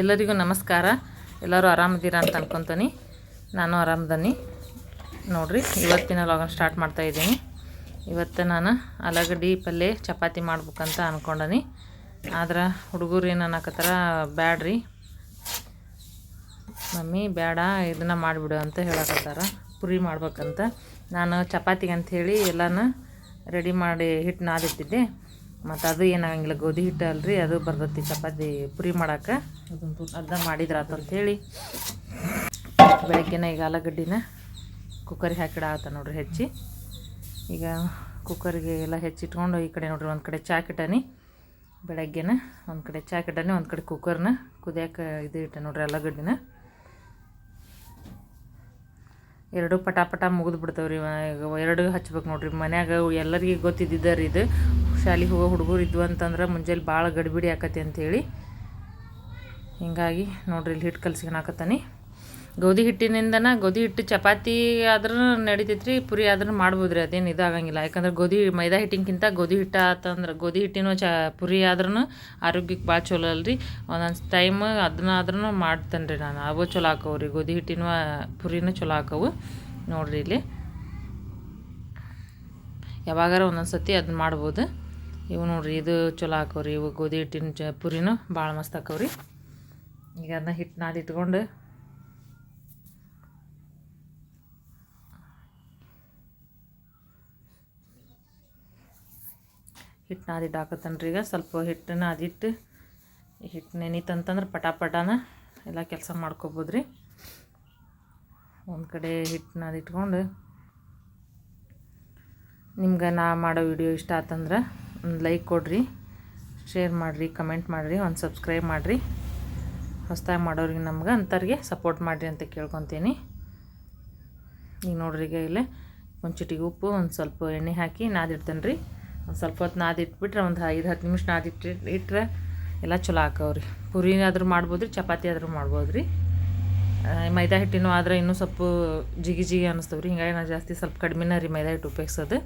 ಎಲ್ಲರಿಗೂ ನಮಸ್ಕಾರ. ಎಲ್ಲರೂ ಆರಾಮದೀರ ಅಂತ ಅನ್ಕೊತೀನಿ. ನಾನು ಆರಾಮದನಿ. ನೋಡ್ರಿ, ಇವತ್ತಿನ ಲಾಗನ್ ಸ್ಟಾರ್ಟ್ ಮಾಡ್ತಾ ಇದ್ದೀನಿ. ಇವತ್ತು ನಾನು ಆಲೂಗಡ್ಡಿ ಪಲ್ಯ ಚಪಾತಿ ಮಾಡ್ಬೇಕಂತ ಅಂದ್ಕೊಂಡನಿ ಆದ್ರೆ ಹುಡುಗರು ಏನು ಅನ್ನಕತ್ತಾರ, ಬ್ಯಾಡ್ರಿ. ಮಮ್ಮಿ ಬೇಡ ಇದನ್ನು ಮಾಡಿಬಿಡು ಅಂತ ಹೇಳಕತ್ತಾರ. ಪುರಿ ಮಾಡ್ಬೇಕಂತ. ನಾನು ಚಪಾತಿಗೆ ಅಂಥೇಳಿ ಎಲ್ಲನೂ ರೆಡಿ ಮಾಡಿ ಹಿಟ್ಟು ನಾದಿಟ್ಟಿದ್ದೆ. ಮತ್ತು ಅದು ಏನಾಗಂಗಿಲ್ಲ, ಗೋಧಿ ಹಿಟ್ಟು ಅಲ್ರಿ, ಅದು ಬರ್ತೈತಿ ಚಪಾತಿ ಪುರಿ ಮಾಡಕ್ಕೆ ಅದನ್ನ ಮಾಡಿದ್ರೆ ಹೇಳಿ ಬೆಳಗ್ಗೆನ ಈಗ ಆಲೂಗಡ್ಡಿನ ಕುಕ್ಕರಿಗೆ ಆತ ನೋಡ್ರಿ ಹೆಚ್ಚಿ. ಈಗ ಕುಕ್ಕರಿಗೆ ಎಲ್ಲ ಹೆಚ್ಚಿಟ್ಕೊಂಡು ಈ ಕಡೆ ನೋಡ್ರಿ ಒಂದು ಕಡೆ ಚಾಕಿಟ್ಟನಿ ಬೆಳಗ್ಗೆನ ಒಂದು ಕಡೆ ಚಾಕಿಟ್ಟನಿ ಒಂದು ಕಡೆ ಕುಕ್ಕರ್ನ ಕುದಿಯೋಕೆ ಇದು ಇಟ್ಟೆ ನೋಡ್ರಿ ಆಲೂಗಡ್ಡಿನ. ಎರಡು ಪಟಾಪಟ ಪಟ ಮುಗಿದು ಬಿಡ್ತಾವೆ ರೀ ಎರಡು ಹಚ್ಬೇಕು ನೋಡ್ರಿ. ಮನ್ಯಾಗ ಎಲ್ಲರಿಗೆ ಗೊತ್ತಿದ್ದಿದ್ದ ರೀ ಇದು. ಶಾಲೆಗೆ ಹೋಗೋ ಹುಡುಗರು ಇದ್ವು ಅಂತಂದ್ರೆ ಮುಂಜಾನೆ ಭಾಳ ಗಡಿಬಿಡಿ ಆಕತಿ ಅಂಥೇಳಿ ಹಿಂಗಾಗಿ ನೋಡ್ರಿ ಇಲ್ಲಿ ಹಿಟ್ಟು ಕಲ್ಸ್ಕೊಳಕತ್ತಾನಿ ಗೋಧಿ ಹಿಟ್ಟಿನಿಂದನ ಗೋಧಿ ಹಿಟ್ಟು ಚಪಾತಿ ಆದ್ರೂ ನಡಿತೈತ್ರಿ, ಪುರಿ ಆದ್ರೂ ಮಾಡ್ಬೋದು ರೀ ಅದೇನು ಇದಾಗಂಗಿಲ್ಲ. ಯಾಕಂದ್ರೆ ಗೋಧಿ ಮೈದಾ ಹಿಟ್ಟಿಗಿಂತ ಗೋಧಿ ಹಿಟ್ಟು ಆತಂದ್ರೆ ಗೋಧಿ ಹಿಟ್ಟಿನೂ ಚ, ಪುರಿ ಆದ್ರೂ ಆರೋಗ್ಯಕ್ಕೆ ಭಾಳ ಚಲೋ ಅಲ್ರಿ. ಒಂದೊಂದು ಟೈಮ್ ಅದನ್ನ ಆದ್ರೂ ಮಾಡ್ತೇನೆ ರೀ ನಾನು. ಅವು ಚಲೋ ಹಾಕವು ರೀ, ಗೋಧಿ ಹಿಟ್ಟಿನ, ಪುರಿನೂ ಚಲೋ ಹಾಕವು ನೋಡಿರಿ ಇಲ್ಲಿ. ಯಾವಾಗಾರ ಒಂದೊಂದು ಸತಿ ಅದನ್ನ ಮಾಡ್ಬೋದು. ಇವು ನೋಡ್ರಿ, ಇದು ಚಲೋ ಹಾಕವ್ರಿ ಇವು ಗೋಧಿ ಹಿಟ್ಟಿನ ಚ, ಪುರಿನೂ ಭಾಳ ಮಸ್ತ್ ಹಾಕವ್ರಿ ಈಗ ಅದನ್ನ ಹಿಟ್ಟು ನಾದಿ ಇಟ್ಕೊಂಡು ಹಿಟ್ಟು ನಾದಿಟ್ಟು ರೀ ಈಗ. ಸ್ವಲ್ಪ ಹಿಟ್ಟು ನಾದಿಟ್ಟು ಹಿಟ್ಟು ನೆನೀತಂತಂದ್ರೆ ಪಟ ಪಟಾನ ಎಲ್ಲ ಕೆಲಸ ಮಾಡ್ಕೊಬೋದು ರೀ ಒಂದು ಕಡೆ ಹಿಟ್ಟು ನಾದಿಟ್ಕೊಂಡು ನಿಮ್ಗೆ ನಾ ಮಾಡೋ ವಿಡಿಯೋ ಇಷ್ಟ ಆತಂದ್ರೆ ಒಂದು ಲೈಕ್ ಕೊಡಿರಿ, ಶೇರ್ ಮಾಡಿರಿ, ಕಮೆಂಟ್ ಮಾಡಿರಿ, ಒಂದು ಸಬ್ಸ್ಕ್ರೈಬ್ ಮಾಡಿರಿ. ಹೊಸ್ದಾಗಿ ಮಾಡೋರಿಗೆ ನಮ್ಗೆ ಅಂಥವ್ರಿಗೆ ಸಪೋರ್ಟ್ ಮಾಡಿರಿ ಅಂತ ಕೇಳ್ಕೊತೀನಿ. ಈಗ ನೋಡ್ರಿ ಈಗ ಇಲ್ಲೇ ಒಂದು ಚಿಟಿಗೆ ಉಪ್ಪು, ಒಂದು ಸ್ವಲ್ಪ ಎಣ್ಣೆ ಹಾಕಿ ನಾದಿಡ್ತೇನೆ ರೀ ಒಂದು ಸ್ವಲ್ಪ ಹೊತ್ತು ನಾದಿಟ್ಬಿಟ್ರೆ ಒಂದು ಐದು ಹತ್ತು ನಿಮಿಷ ನಾದಿಟ್ಟು ಇಟ್ಟರೆ ಎಲ್ಲ ಚಲೋ ಹಾಕವ್ರಿ ಪುರಿ ಆದರೂ ಮಾಡ್ಬೋದು ರೀ ಚಪಾತಿ ಆದರೂ ಮಾಡ್ಬೋದು ರೀ ಮೈದಾ ಹಿಟ್ಟಿನೂ ಆದರೆ ಇನ್ನೂ ಸ್ವಲ್ಪ ಜಿಗಿ ಜಿಗಿ ಅನ್ನಿಸ್ತವೆ ರೀ ಹಿಂಗಾಗಿ ನಾನು ಜಾಸ್ತಿ ಸ್ವಲ್ಪ ಕಡಿಮೆನ ರೀ ಮೈದಾ ಹಿಟ್ಟು ಉಪಯೋಗಿಸೋದು.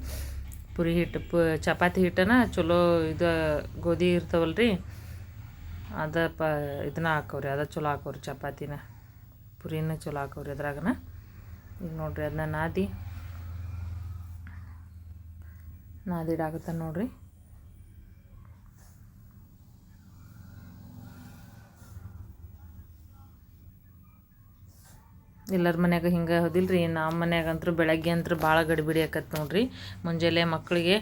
ಪುರಿ ಹಿಟ್ಟು ಪ, ಚಪಾತಿ ಹಿಟ್ಟನ ಚಲೋ ಇದು ಗೋಧಿ ಇರ್ತಾವಲ್ಲ ರೀ ಅದ ಪ, ಇದನ್ನ ಹಾಕವ್ರಿ, ಅದ ಚಲೋ ಹಾಕವ್ರಿ ಚಪಾತಿನ. ಪುರಿನ ಚಲೋ ಹಾಕವ್ರಿ ಅದ್ರಾಗನ. ಈಗ ನೋಡಿರಿ ಅದನ್ನ ನಾದಿ. ನಾದಿಡಾಗತ್ತ ನೋಡ್ರಿ. ಎಲ್ಲರ ಮನ್ಯಾಗ ಹಿಂಗೆ ಹೌದಿಲ್ರಿ ನಮ್ಮ ಮನ್ಯಾಗ ಅಂತೂ ಬೆಳಗ್ಗೆ ಅಂತೂ ಭಾಳ ಗಡಿಬಿಡಿ ಆಕತ್ತೆ ನೋಡ್ರಿ. ಮುಂಜಾನೆ ಮಕ್ಕಳಿಗೆ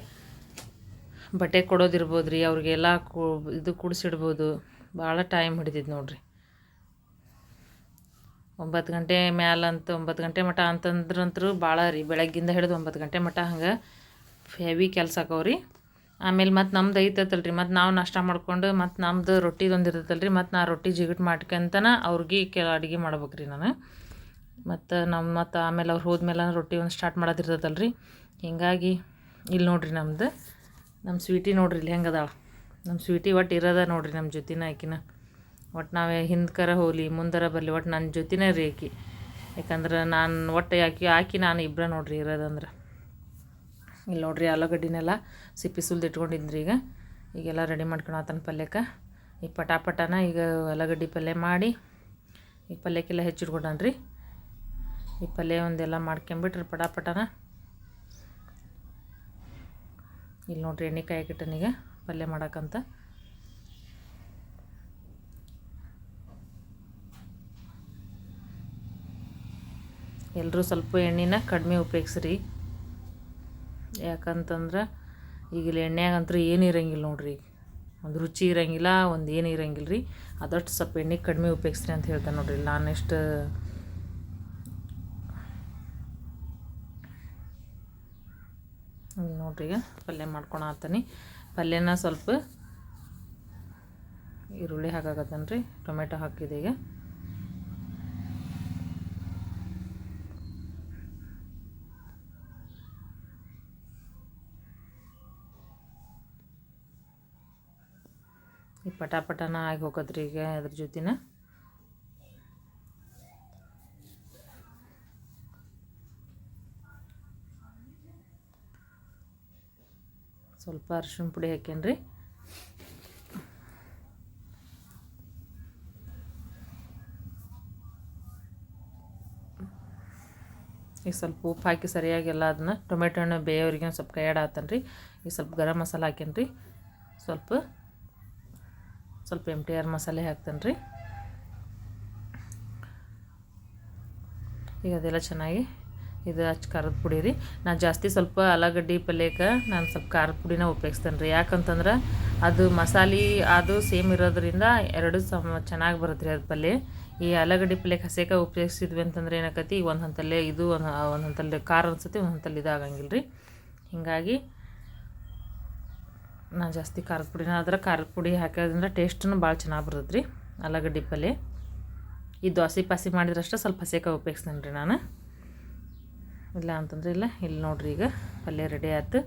ಬಟ್ಟೆ ಕೊಡೋದಿರ್ಬೋದು ರೀ ಅವ್ರಿಗೆಲ್ಲ ಕೂ ಇದು ಕುಡಿಸಿಡ್ಬೋದು. ಭಾಳ ಟೈಮ್ ಹಿಡಿದಿದ್ದು ನೋಡ್ರಿ. ಒಂಬತ್ತು ಗಂಟೆ ಮ್ಯಾಲಂತ, ಒಂಬತ್ತು ಗಂಟೆ ಮಟ ಅಂತಂದ್ರಂತರೂ ಭಾಳ ರೀ, ಬೆಳಗ್ಗಿಂದ ಹಿಡಿದು ಒಂಬತ್ತು ಗಂಟೆ ಮಟ ಹಂಗೆ ಹೆವಿ ಕೆಲಸ ಆಕವ್ರಿ ಆಮೇಲೆ ಮತ್ತು ನಮ್ದು ಐತೈತಲ್ಲ ರೀ ಮತ್ತು ನಾವು ನಾಷ್ಟ ಮಾಡ್ಕೊಂಡು ಮತ್ತು ನಮ್ದು ರೊಟ್ಟಿದೊಂದು ಇರ್ತೈತಲ್ಲ ರೀ ಮತ್ತು ನಾ ರೊಟ್ಟಿ ಜಿಗಿಟ್ ಮಾಡ್ಕೊಂತನ ಅವ್ರಿಗೆ ಕೆಲ ಅಡುಗೆ ಮಾಡ್ಬೇಕು ರೀ ನಾನು. ಮತ್ತು ನಮ್ಮ ಮತ್ತು ಆಮೇಲೆ ಅವ್ರು ಹೋದ್ಮೇಲೆ ರೊಟ್ಟಿ ಒಂದು ಸ್ಟಾರ್ಟ್ ಮಾಡೋದಿರ್ತೈತಲ್ಲ ರೀ ಹೀಗಾಗಿ ಇಲ್ಲಿ ನೋಡ್ರಿ ನಮ್ದು ನಮ್ಮ ಸ್ವೀಟಿ ನೋಡ್ರಿ ಇಲ್ಲಿ ಹೆಂಗದಾಳ ನಮ್ಮ ಸ್ವೀಟಿ ಒಟ್ಟು ಇರೋದ ನೋಡ್ರಿ ನಮ್ಮ ಜೊತಿನ ಆಕಿನ. ಒಟ್ಟು ನಾವೇ ಹಿಂದ್ಕರ ಹೋಗಲಿ ಮುಂದರ ಬರಲಿ ಒಟ್ಟು ನನ್ನ ಜೊತೆನೇ ರೀ ಆಕಿ ಯಾಕಂದ್ರೆ ನಾನು ಒಟ್ಟು ಆಕಿ ಆಕಿ ನಾನು ಇಬ್ಬರ ನೋಡ್ರಿ ಇರೋದಂದ್ರೆ ಇಲ್ಲಿ ನೋಡ್ರಿ ಆಲೂಗಡ್ಡಿನೆಲ್ಲ ಸಿಪ್ಪಿ ಸುಲ್ದು ಇಟ್ಕೊಂಡಿದ್ರಿ ಈಗ. ಈಗೆಲ್ಲ ರೆಡಿ ಮಾಡ್ಕೊಳತನ ಪಲ್ಯಕ್ಕೆ ಈಗ ಪಟಾಪಟನ ಈಗ ಆಲೂಗಡ್ಡೆ ಪಲ್ಯ ಮಾಡಿ ಈ ಪಲ್ಯಕ್ಕೆಲ್ಲ ಹೆಚ್ಚಿಟ್ಕೊಂಡನ್ರಿ. ಈ ಪಲ್ಯ ಒಂದೆಲ್ಲ ಮಾಡ್ಕೊಂಬಿಟ್ರಿ ಪಟ ಪಟನ ಇಲ್ಲಿ ನೋಡ್ರಿ ಎಣ್ಣೆ ಕಾಯಕ್ಕಿಟ್ಟನೀಗ ಪಲ್ಯ ಮಾಡಕ್ಕಂತ ಎಲ್ಲರೂ ಸ್ವಲ್ಪ ಎಣ್ಣೆನ ಕಡಿಮೆ ಉಪಯೋಗಿಸ್ರಿ. ಯಾಕಂತಂದ್ರೆ ಈಗ ಇಲ್ಲಿ ಎಣ್ಣೆಗಂತೂ ಏನು ಇರಂಗಿಲ್ಲ ನೋಡ್ರಿ ಒಂದು ರುಚಿ ಇರಂಗಿಲ್ಲ, ಒಂದು ಏನು ಇರಂಗಿಲ್ಲ ರೀ. ಅದಷ್ಟು ಸ್ವಲ್ಪ ಎಣ್ಣೆ ಕಡಿಮೆ ಉಪಯೋಗಿಸ್ರಿ ಅಂತ ಹೇಳ್ತಾರೆ ನೋಡ್ರಿ. ನಾನು ಎಷ್ಟು ನೋಡ್ರಿ ಈಗ ಪಲ್ಯ ಮಾಡ್ಕೊಳತ್ತೀನಿ ಪಲ್ಯನ ಸ್ವಲ್ಪ ಈರುಳ್ಳಿ ಹಾಕಾಕತ್ತೇನೆ ರೀ ಟೊಮೆಟೊ ಹಾಕಿದೆ ಈಗ. ಈ ಪಟ ಪಟನ ಆಗಿ ಹೋಗೋದ್ರಿ ಈಗ ಅದ್ರ ಜೊತೆನ. ಸ್ವಲ್ಪ ಅರಿಶಿಣ ಪುಡಿ ಹಾಕೇನ್ರಿ ಈಗ ಸ್ವಲ್ಪ ಉಪ್ಪು ಹಾಕಿ ಸರಿಯಾಗಿ ಎಲ್ಲ ಅದನ್ನ ಟೊಮೆಟೊ ಹಣ್ಣು ಬೇಯೋರಿಗೆ ಸ್ವಲ್ಪ ಕೈ ಆತನ್ರಿ. ಈಗ ಸ್ವಲ್ಪ ಗರಂ ಮಸಾಲೆ ಹಾಕೇನ್ರಿ ಸ್ವಲ್ಪ ಸ್ವಲ್ಪ ಎಂ ಟಿ ಆರ್ ಮಸಾಲೆ ಹಾಕ್ತೇನೆ ರೀ. ಈಗ ಅದೆಲ್ಲ ಚೆನ್ನಾಗಿ ಇದು ಹಚ್ಚಿ ಖಾರದ ಪುಡಿ ರೀ. ನಾನು ಜಾಸ್ತಿ ಸ್ವಲ್ಪ ಆಲೂಗಡ್ಡೆ ಪಲ್ಯಕ್ಕೆ ನಾನು ಸ್ವಲ್ಪ ಖಾರದ ಪುಡಿನ ಉಪಯೋಗಿಸ್ತೇನೆ ರೀ. ಯಾಕಂತಂದ್ರೆ ಅದು ಮಸಾಲೆ ಅದು ಸೇಮ್ ಇರೋದ್ರಿಂದ ಎರಡು ಸಮ ಚೆನ್ನಾಗಿ ಬರುತ್ತೆ ರೀ ಅದು ಪಲ್ಯ. ಈ ಆಲೂಗಡ್ಡೆ ಪಲ್ಯಕ್ಕೆ ಹಸೆಕಾಯಿ ಉಪಯೋಗಿಸಿದ್ವಿ ಅಂತಂದ್ರೆ ಏನಾಕತಿ ಒಂದು ಹಂತಲ್ಲೇ ಇದು, ಒಂದು ಒಂದು ಹಂತಲ್ಲಿ ಖಾರ ಅನ್ಸುತ್ತೆ, ಒಂದು ಹಂತಲ್ಲಿ ಇದಾಗಂಗಿಲ್ಲ ರೀ ಹೀಗಾಗಿ ನಾನು ಜಾಸ್ತಿ ಖಾರದ ಪುಡಿನ ಆದ್ರೆ ಖಾರದ ಪುಡಿ ಹಾಕೋದ್ರಿಂದ ಟೇಸ್ಟನ್ನು ಭಾಳ ಚೆನ್ನಾಗಿ ಬರ್ತದೆ ರೀ ಆಲೂಗಡ್ಡೆ ಪಲ್ಯ ಈ ದೋಸೆ ಪಾಸಿ ಮಾಡಿದ್ರಷ್ಟೇ ಸ್ವಲ್ಪ ಹಸೆಕಾಯಿ ಉಪಯೋಗಿಸ್ತೀನಿ ರೀ ನಾನು. ಇಲ್ಲ ಅಂತಂದ್ರೆ ಇಲ್ಲ, ಇಲ್ಲಿ ನೋಡಿರಿ ಈಗ ಪಲ್ಯ ರೆಡಿ ಆಯ್ತು.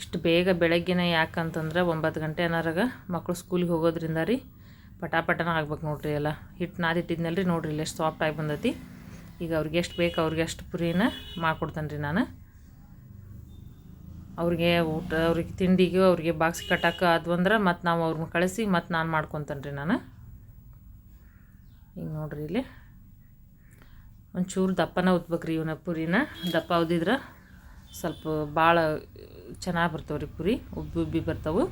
ಇಷ್ಟು ಬೇಗ ಬೆಳಗ್ಗೆನೇ ಯಾಕಂತಂದ್ರೆ ಒಂಬತ್ತು ಗಂಟೆ ಏನಾರಾಗ ಮಕ್ಕಳು ಸ್ಕೂಲಿಗೆ ಹೋಗೋದ್ರಿಂದ ರೀ ಪಟಾಪಟನ ಆಗ್ಬೇಕು ನೋಡಿರಿ ಎಲ್ಲ. ಹಿಟ್ಟು ನಾದಿಟ್ಟಿದ್ನಲ್ಲ ರೀ ನೋಡ್ರಿ, ಇಲ್ಲಿ ಎಷ್ಟು ಸಾಫ್ಟ್ ಆಗಿ ಬಂದೈತಿ. ಈಗ ಅವ್ರಿಗೆ ಎಷ್ಟು ಬೇಕು ಅವ್ರಿಗೆ ಅಷ್ಟು ಪುರಿನ ಮಾಡ್ಕೊಡ್ತೇನೆ ರೀ ನಾನು. ಅವ್ರಿಗೆ ಊಟ, ಅವ್ರಿಗೆ ತಿಂಡಿಗೆ ಅವ್ರಿಗೆ ಬಾಕ್ಸ್ ಕಟ್ಟಕ್ಕೆ ಅದು ಅಂದ್ರೆ ಮತ್ತು ನಾವು ಅವ್ರನ್ನ ಕಳಿಸಿ ಮತ್ತು ನಾನು ಮಾಡ್ಕೊತೇನೆ ರೀ ನಾನು. ಈಗ ನೋಡ್ರಿ ಇಲ್ಲಿ. ಒಂಚೂರು ದಪ್ಪನ ರೀ ಇವನ್ನ ಪುರಿನ. ದಪ್ಪ ಉದ್ದಿದ್ರೆ ಸ್ವಲ್ಪ ಭಾಳ ಚೆನ್ನಾಗಿ ಬರ್ತಾವೆ ರೀ ಪುರಿ, ಉಬ್ಬಿ ಉಬ್ಬಿ ಬರ್ತಾವೆ.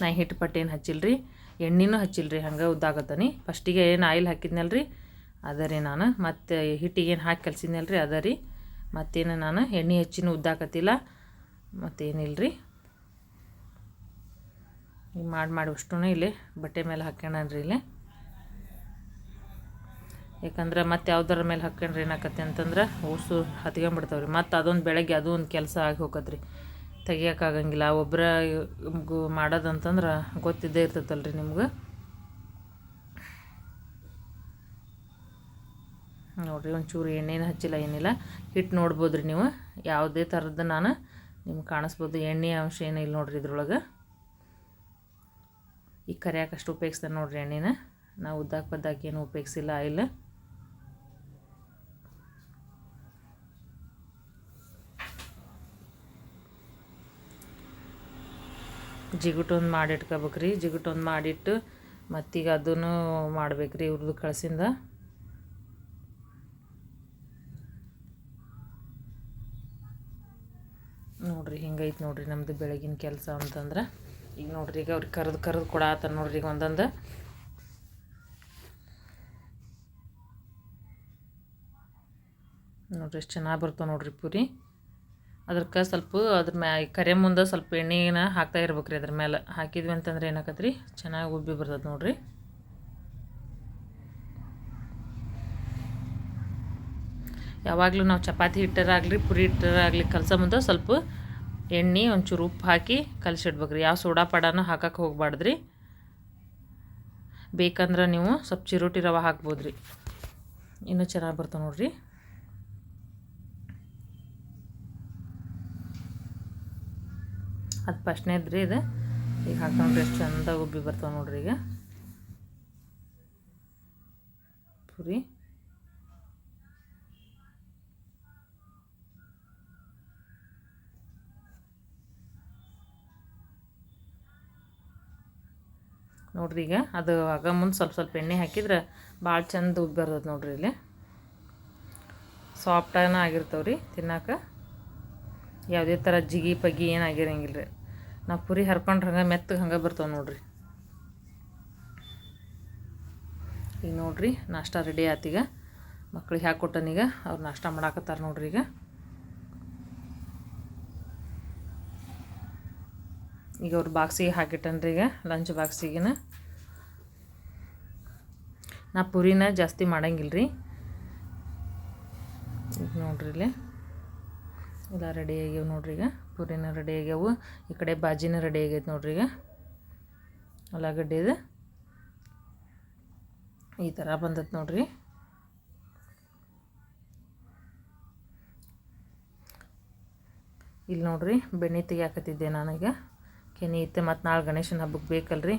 ನಾ ಹಿಟ್ಟು ಪಟ್ಟೇನು ಹಚ್ಚಿಲ್ಲ ರೀ ಎಣ್ಣೆನೂ ಹಚ್ಚಿಲ್ರಿ ಹಂಗೆ ಉದ್ದಾಗತ್ತಾನೆ. ಫಸ್ಟಿಗೆ ಏನು ಆಯಿಲ್ ಹಾಕಿದ್ನಲ್ರಿ, ಅದ ರೀ ನಾನು. ಮತ್ತು ಹಿಟ್ಟಿಗೆ ಏನು ಹಾಕಿ ಕಲ್ಸಿದ್ನಲ್ರಿ, ಅದ ರೀ. ಮತ್ತೇನು ನಾನು ಎಣ್ಣೆ ಹೆಚ್ಚಿನ ಉದ್ದಾಕತ್ತಿಲ್ಲ. ಮತ್ತೇನಿಲ್ಲ ರೀ ಈಗ ಮಾಡಿ ಮಾಡಿ ಇಲ್ಲಿ ಬಟ್ಟೆ ಮೇಲೆ ಹಾಕ್ಯಣನ್ರಿ ಇಲ್ಲಿ. ಯಾಕಂದ್ರೆ ಮತ್ತೆ ಯಾವ್ದಾರ ಮೇಲೆ ಹಾಕ್ಕೊಂಡ್ರೆ ಏನಾಕತ್ತೆ ಅಂತಂದ್ರೆ ಓಸು ಹತ್ಕೊಂಡ್ಬಿಡ್ತಾವೆ ರೀ ಮತ್ತು ಅದೊಂದು ಬೆಳಗ್ಗೆ ಅದು ಒಂದು ಕೆಲಸ ಆಗಿ ಹೋಗತ್ರಿ ತೆಗಿಯೋಕ್ಕಾಗಂಗಿಲ್ಲ ಒಬ್ಬರ ಮಾಡೋದಂತಂದ್ರೆ ಗೊತ್ತಿದ್ದೇ ಇರ್ತೈತಲ್ಲ ರೀ ನಿಮ್ಗೆ. ನೋಡಿರಿ, ಒಂಚೂರು ಎಣ್ಣೆನ ಹಚ್ಚಿಲ್ಲ, ಏನಿಲ್ಲ. ಹಿಟ್ಟು ನೋಡ್ಬೋದು ರೀ ನೀವು. ಯಾವುದೇ ಥರದ್ದು ನಾನು ನಿಮ್ಗೆ ಕಾಣಿಸ್ಬೋದು. ಎಣ್ಣೆ ಅಂಶ ಏನಿಲ್ಲ ನೋಡ್ರಿ ಇದ್ರೊಳಗೆ. ಈಗ ಕರಿಯಾಕಷ್ಟು ಉಪಯೋಗಿಸ್ತಾರೆ ನೋಡ್ರಿ ಎಣ್ಣೆನ. ನಾವು ಉದ್ದಾಕ ಪದ್ದಾಕಿ ಏನು ಉಪಯೋಗಿಸಿಲ್ಲ ಆಯಿಲ್ ಜಿಗುಟೊಂದು ಮಾಡಿ ಇಟ್ಕೋಬೇಕ್ರಿ ಜಿಗುಟೊಂದು ಮಾಡಿಟ್ಟು ಮತ್ತೀಗ ಅದನ್ನು ಮಾಡ್ಬೇಕು ರೀ ಇವ್ರದ್ದು ಕಳಸಿಂದ. ನೋಡ್ರಿ ನಮ್ಮದು ಬೆಳಗಿನ ಕೆಲಸ ಅಂತಂದ್ರೆ. ಈಗ ನೋಡ್ರಿ ಈಗ ಅವ್ರಿಗೆ ಕರೆದು ಕರೆದು ಕೊಡಾತಾರ ನೋಡ್ರಿ ಈಗ ಒಂದೊಂದು. ನೋಡ್ರಿ ಎಷ್ಟು ಚೆನ್ನಾಗಿ ಬರ್ತಾವೆ ನೋಡ್ರಿ ಪೂರಿ. ಅದಕ್ಕೆ ಸ್ವಲ್ಪ ಅದ್ರ ಮ್ಯಾ ಕರೆ ಮುಂದೆ ಸ್ವಲ್ಪ ಎಣ್ಣೆನ ಹಾಕ್ತಾ ಇರ್ಬೇಕು ರೀ ಅದ್ರ ಮೇಲೆ ಹಾಕಿದ್ವಿ ಅಂತಂದ್ರೆ ಏನಾಕತ್ತೆ ರೀ ಚೆನ್ನಾಗಿ ಉಬ್ಬಿ ಬರ್ತದೆ ನೋಡ್ರಿ. ಯಾವಾಗಲೂ ನಾವು ಚಪಾತಿ ಹಿಟ್ಟರಾಗಲಿ ಪುರಿ ಹಿಟ್ಟರಾಗಲಿ ಕಲಸೋ ಮುಂದೆ ಸ್ವಲ್ಪ ಎಣ್ಣೆ ಒಂಚೂರು ಉಪ್ಪು ಹಾಕಿ ಕಲಸಿಡ್ಬೇಕು ರೀ ಯಾವ ಸೋಡಾ ಪಡಾನು ಹಾಕಕ್ಕೆ ಹೋಗ್ಬಾರ್ದು ರೀ ಬೇಕಂದ್ರೆ ನೀವು ಸ್ವಲ್ಪ ಚಿರೋಟಿ ರವೆ ಹಾಕ್ಬೋದು ರೀ ಇನ್ನೂ ಚೆನ್ನಾಗಿ ಬರ್ತಾವೆ ನೋಡ್ರಿ. ಅದು ಫಸ್ಟ್ನೇದು ರೀ ಇದು. ಈಗ ಹಾಕೊಂಡ್ರೆ ಎಷ್ಟು ಚಂದ ಉಬ್ಬಿ ಬರ್ತಾವೆ ನೋಡ್ರಿ ಈಗ. ಪುರಿ. ನೋಡ್ರಿ ಈಗ. ಅದು ಆಗ ಮುಂದೆ ಸ್ವಲ್ಪ ಸ್ವಲ್ಪ ಎಣ್ಣೆ ಹಾಕಿದ್ರೆ ಭಾಳ ಚಂದ ಉಬ್ಬಿ ಬರ್ತದೆ ನೋಡ್ರಿ ಇಲ್ಲಿ. ಸಾಫ್ಟನ ಆಗಿರ್ತಾವೆ ರೀ ತಿನ್ನಕ್ಕೆ ಯಾವುದೇ ಥರ ಜಿಗಿ ಪಗಿ ಏನು ಆಗಿರಂಗಿಲ್ಲ ರೀ ನಾವು ಪುರಿ ಹರ್ಕೊಂಡ್ರೆ ಹಂಗೆ ಮೆತ್ತಗೆ ಹಂಗೆ ಬರ್ತಾವೆ ನೋಡ್ರಿ. ಈಗ ನೋಡ್ರಿ ನಾಷ್ಟ ರೆಡಿ ಆತೀಗ ಮಕ್ಳಿಗೆ ಹಾಕ್ಕೊಟ್ಟನೀಗ ಅವ್ರು ನಾಷ್ಟ ಮಾಡಾಕತ್ತಾರ ನೋಡ್ರಿ ಈಗ. ಈಗ ಅವ್ರ ಬಾಕ್ಸಿಗೆ ಹಾಕಿಟ್ಟನ್ರಿ ಈಗ ಲಂಚ್ ಬಾಕ್ಸಿಗೆನ. ನಾ ಪುರಿನ ಜಾಸ್ತಿ ಮಾಡಂಗಿಲ್ಲ ರೀ ಈಗ ನೋಡ್ರಿ ಇಲ್ಲಿ. ಎಲ್ಲ ರೆಡಿ ಆಗ್ಯಾವ ನೋಡ್ರಿ ಈಗ. ಪುರಿನ ರೆಡಿ ಆಗ್ಯಾವು. ಈ ಕಡೆ ಬಾಜಿನ ರೆಡಿ ಆಗೈತೆ ನೋಡ್ರಿ ಈಗ. ಉಳ್ಳಾಗಡ್ಡಿದು. ಈ ಥರ ಬಂದೈತೆ ನೋಡ್ರಿ. ಇಲ್ಲಿ ನೋಡ್ರಿ, ಬೆಣ್ಣೆ ತೆಗಿಯಾಕತ್ತಿದ್ದೆ ನಾನೀಗ. ಕೆನೆ ಇತ್ತೆ ಮತ್ತು ನಾಳೆ ಗಣೇಶನ ಹಬ್ಬಕ್ಕೆ ಬೇಕಲ್ರಿ?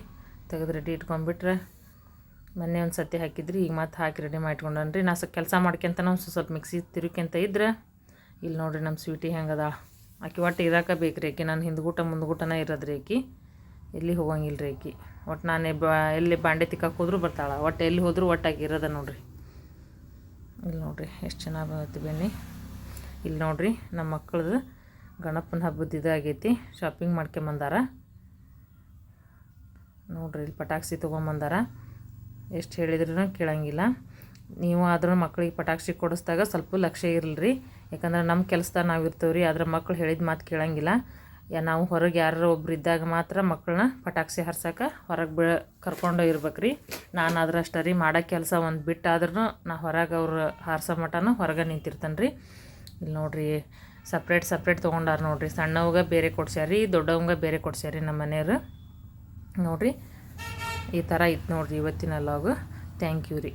ತೆಗೆದು ರೆಡಿ ಇಟ್ಕೊಂಡ್ಬಿಟ್ರೆ ಮೊನ್ನೆ ಒಂದು ಸತಿ ಹಾಕಿದ್ರಿ, ಈಗ ಮತ್ತೆ ಹಾಕಿ ರೆಡಿ ಮಾಡಿಟ್ಕೊಂಡನ್ರಿ. ನಾ ಸ್ವಲ್ಪ ಕೆಲಸ ಮಾಡ್ಕೊಂತನ ಒಂದು ಸ್ವಲ್ಪ ಮಿಕ್ಸಿ ತಿರುಕ್ಯಂತ ಇದ್ರೆ ಇಲ್ಲಿ ನೋಡ್ರಿ ನಮ್ಮ ಸ್ವೀಟಿ ಹೆಂಗದ? ಆಕೆ ಒಟ್ಟು ಇರಾಕ ಬೇಕು ಆಕಿ, ನಾನು ಹಿಂದ್ಗೂಟ ಮುಂದ್ಗೂಟನ ಇರೋದ್ರಿ ಆಕಿ. ಎಲ್ಲಿ ಹೋಗಂಗಿಲ್ಲ ರೀ ಒಟ್ಟು ನಾನು ಬ, ಎಲ್ಲಿ ಬಾಂಡೆ ತಿಕ್ಕಕ್ಕೆ ಹೋದ್ರೂ ಬರ್ತಾಳೆ. ಒಟ್ಟು ಎಲ್ಲಿ ಹೋದರೂ ಒಟ್ಟಾಗಿ ಇರೋದ ನೋಡ್ರಿ. ಇಲ್ಲಿ ನೋಡ್ರಿ, ಎಷ್ಟು ಚೆನ್ನಾಗಿ ಬಂದೈತಿ ಬೆಣ್ಣೆ. ಇಲ್ಲಿ ನೋಡ್ರಿ ನಮ್ಮ ಮಕ್ಕಳದು ಗಣಪನ ಹಬ್ಬದ ಇದಾಗೈತಿ. ಶಾಪಿಂಗ್ ಮಾಡ್ಕೊಂಬಂದಾರ ನೋಡ್ರಿ ಇಲ್ಲಿ ಪಟಾಕ್ಸಿ ತೊಗೊಂಬಂದಾರ ಎಷ್ಟು ಹೇಳಿದ್ರೂ ಕೇಳಂಗಿಲ್ಲ. ನೀವು ಆದ್ರೂ ಮಕ್ಳಿಗೆ ಪಟಾಕ್ಷಿ ಕೊಡಿಸ್ದಾಗ ಸ್ವಲ್ಪ ಲಕ್ಷ್ಯ ಇರಲ್ರಿ. ಯಾಕಂದ್ರೆ ನಮ್ಮ ಕೆಲಸದಾಗ ನಾವು ಇರ್ತೇವೆ ರೀ ಆದ್ರೆ ಮಕ್ಳು ಹೇಳಿದ ಮಾತು ಕೇಳಂಗಿಲ್ಲ. ಯಾ, ನಾವು ಹೊರಗೆ ಯಾರು ಒಬ್ರು ಇದ್ದಾಗ ಮಾತ್ರ ಮಕ್ಕಳನ್ನ ಪಟಾಕ್ಷಿ ಹರ್ಸಕ್ಕೆ ಹೊರಗೆ ಬಿ ಕರ್ಕೊಂಡು ಇರ್ಬೇಕು ರೀ ನಾನು ಅಷ್ಟೇ ರೀ, ಮಾಡೋ ಕೆಲಸ ಒಂದು ಬಿಟ್ಟಾದ್ರೂ ನಾ ಹೊರಗೆ ಅವ್ರು ಹಾರ್ಸೋ ಮಟನೂ ಹೊರಗೆ ನಿಂತಿರ್ತಾನೆ ರೀ ಇಲ್ಲಿ ನೋಡ್ರಿ ಸಪ್ರೇಟ್ ಸಪ್ರೇಟ್ ತೊಗೊಂಡಾರ ನೋಡಿರಿ. ಸಣ್ಣವಾಗ ಬೇರೆ ಕೊಡ್ಸ್ಯಾರಿ ದೊಡ್ಡವಂಗ ಬೇರೆ ಕೊಡ್ಸ್ಯಾರಿ ನಮ್ಮ ಮನೆಯವರು. ನೋಡಿರಿ, ಈ ಥರ ಇತ್ತು ನೋಡಿರಿ ಇವತ್ತಿನ ಲಾಗು ಥ್ಯಾಂಕ್ ಯು ರೀ.